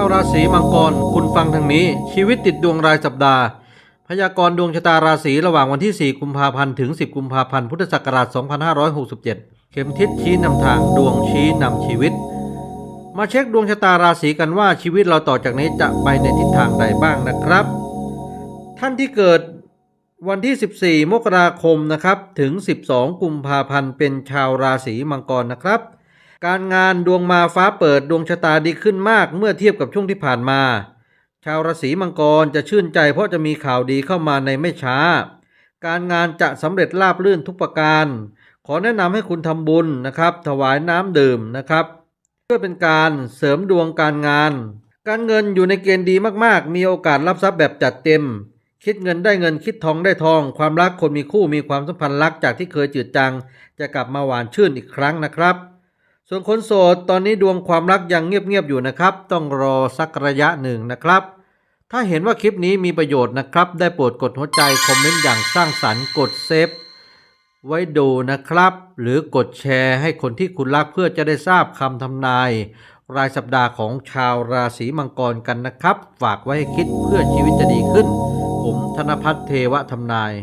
าวราศีมังกร คุณฟังทางนี้ ชีวิตติดดวงรายสัปดาห์ พยากรณ์ดวงชะตาราศีระหว่างวันที่ 4 กุมภาพันธ์ถึง 10 กุมภาพันธ์พุทธศักราช 2567 เข็มทิศชี้นำทางดวงชี้นำชีวิต มาเช็คดวงชะตาราศีกันว่าชีวิตเราต่อจากนี้จะไปในทิศทางใดบ้างนะครับ ท่านที่เกิดวันที่ 14 มกราคมนะครับถึง 12 กุมภาพันธ์เป็นชาวราศีมังกรนะครับ การงานดวงมาฟ้าเปิดดวงชะตาดีขึ้นมากเมื่อเทียบกับช่วงที่ผ่านมา ชาวราศีมังกรจะชื่นใจเพราะจะมีข่าวดีเข้ามาในไม่ช้า การงานจะสำเร็จราบรื่นทุกประการ ขอแนะนำให้คุณทำบุญนะครับ ถวายน้ำดื่มนะครับ เพื่อเป็นการเสริมดวงการงาน การเงินอยู่ในเกณฑ์ดีมากๆ มีโอกาสรับทรัพย์แบบจัดเต็ม คิดเงินได้เงินคิดทองได้ทอง ความรักคนมีคู่มีความสัมพันธ์รักจากที่เคยจืดจางจะกลับมาหวานชื่นอีกครั้งนะครับ ส่วนคนโสดตอนนี้ดวงความรักยังเงียบๆอยู่นะครับ ต้องรอสักระยะหนึ่งนะครับ ถ้าเห็นว่าคลิปนี้มีประโยชน์นะครับ ได้โปรดกดหัวใจคอมเมนต์อย่างสร้างสรรค์กดเซฟไว้ดูนะครับ หรือกดแชร์ให้คนที่คุณรักเพื่อจะได้ทราบคำทำนาย รายสัปดาห์ของชาวราศีมังกรกันนะครับ ฝากไว้ให้คิดเพื่อชีวิตจะดีขึ้น ผมธนพัฒน์เทวทำนาย